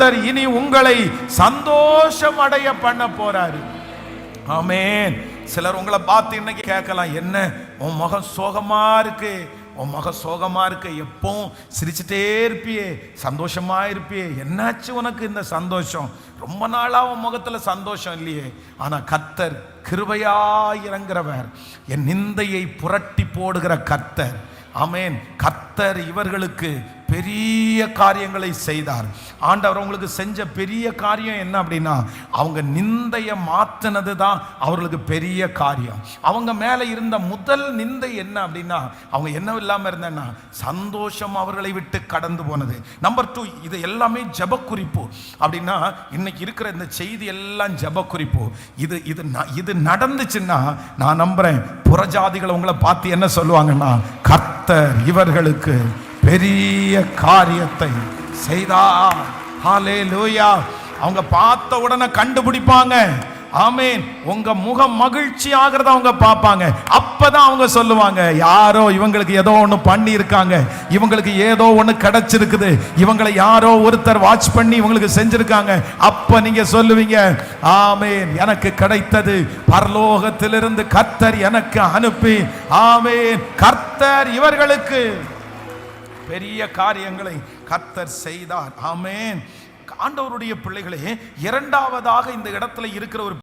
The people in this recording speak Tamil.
கர்த்தர் இனி உங்களை சந்தோஷம் அடைய பண்ண போறாரு. ஆமேன். சிலர் உங்களை பார்த்து இன்னைக்கு கேட்கலாம் என்ன? உன் முகம் சோகமா இருக்கு. உன் முகம் சோகமா இருக்கு. எப்பவும் சிரிச்சுட்டே இருப்பியே. சந்தோஷமா இருப்பியே. என்னாச்சு உனக்கு இந்த சந்தோஷம்? ரொம்ப நாளா உன் முகத்துல சந்தோஷம் இல்லையே. ஆனா கத்தர் கிருபையா இறங்குறவர். என் நிந்தையை புரட்டி போடுகிற கத்தர் அமேன் கத்தர் இவர்களுக்கு பெரிய காரியங்களை செய்தார். ஆண்டவர் அவங்களுக்கு செஞ்ச பெரிய காரியம் என்ன அப்படின்னா அவங்க நிந்தைய மாத்தினது தான் அவர்களுக்கு பெரிய காரியம். அவங்க மேலே இருந்த முதல் நிந்தை என்ன அப்படின்னா அவங்க என்ன இல்லாமல் இருந்தேன்னா சந்தோஷம் அவர்களை விட்டு கடந்து போனது. நம்பர் டூ இது எல்லாமே ஜப குறிப்பு அப்படின்னா இன்னைக்கு இருக்கிற இந்த செய்தி எல்லாம் ஜெப குறிப்பு இது இது ந- இது நடந்துச்சுன்னா நான் நம்புறேன் புறஜாதிகள் உங்களை பார்த்து என்ன சொல்லுவாங்கன்னா கர்த்தர் இவர்களுக்கு பெரிய காரியத்தை செய்தார் லூயா அவங்க பார்த்த உடனே கண்டுபிடிப்பாங்க. ஆமேன். உங்க முகம் மகிழ்ச்சி ஆகிறத அவங்க பார்ப்பாங்க. அப்பதான் அவங்க சொல்லுவாங்க யாரோ இவங்களுக்கு ஏதோ ஒன்று பண்ணி இருக்காங்க இவங்களுக்கு ஏதோ ஒன்று கிடைச்சிருக்குது. இவங்களை யாரோ ஒருத்தர் வாட்ச் பண்ணி இவங்களுக்கு செஞ்சிருக்காங்க. அப்ப நீங்க சொல்லுவீங்க ஆமேன். எனக்கு கிடைத்தது. பரலோகத்திலிருந்து கர்த்தர் எனக்கு அனுப்பி. ஆமேன். கர்த்தர் இவர்களுக்கு பெரிய காரியங்களை கத்தர் செய்தார். ஆமேன். ஆண்டவருடைய பிள்ளைகளே இரண்டாவதாக இந்த இடத்துல இருக்கிற ஒரு